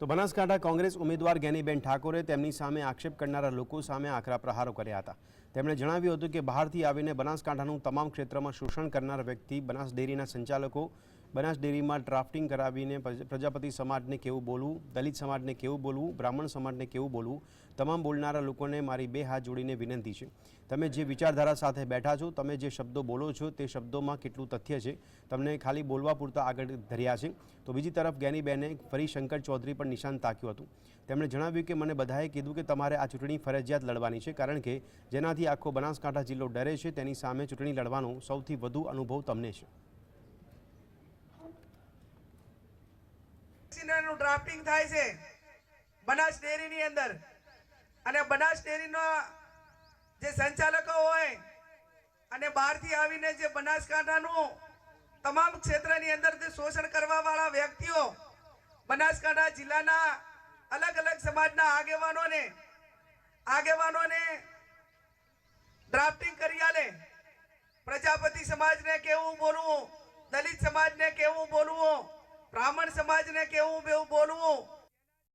તો બનાસકાંઠા કોંગ્રેસ ઉમેદવાર જ્ઞાનીબેન ઠાકોરે તેમની સામે આક્ષેપ કરનારા લોકો સામે આકરા પ્રહારો કર્યા હતા. તેમણે જણાવ્યું હતું કે બહારથી આવીને બનાસકાંઠાનું તમામ ક્ષેત્રમાં શોષણ કરનાર વ્યક્તિ બનાસ ડેરીના સંચાલકો બનાસ ડેરીમાં ડ્રાફ્ટિંગ કરાવીને પ્રજાપતિ સમાજને કેવું બોલવું, દલિત સમાજને કેવું બોલવું, બ્રાહ્મણ સમાજને કેવું બોલવું, તમામ બોલનારા લોકોને મારી બે હાથ જોડીને વિનંતી છે. તમે જે વિચારધારા સાથે બેઠા છો, તમે જે શબ્દો બોલો છો, તે શબ્દોમાં કેટલું તથ્ય છે, તમને ખાલી બોલવા પૂરતા આગળ ધર્યા છે. તો બીજી તરફ જ્ઞાનીબેને ફરી શંકર ચૌધરી પર નિશાન તાક્યું હતું. તેમણે જણાવ્યું કે મને બધાએ કીધું કે તમારે આ ચૂંટણી ફરજિયાત લડવાની છે, કારણ કે જેનાથી આખો બનાસકાંઠા જિલ્લો ડરે છે, તેની સામે ચૂંટણી લડવાનો સૌથી વધુ અનુભવ તમને છે. નું ડ્રાફ્ટિંગ થાય છે. બનાસ ડેરીની અંદર. અને બનાસ ડેરીનો જે સંચાલકો હોય અને બહારથી આવીને જે બનાસકાંઠાનું તમામ ક્ષેત્રની અંદર જે શોષણ કરવા વાળા વ્યક્તિઓ બનાસકાંઠા જિલ્લાના અલગ અલગ સમાજના આગેવાનોને આગેવાનોને ડ્રાફ્ટિંગ કરી આલે. પ્રજાપતિ સમાજને કેવું બોલવું દલિત સમાજને કેવું બોલવું બ્રાહ્મણ સમાજને કેવું બેવું બોલવું?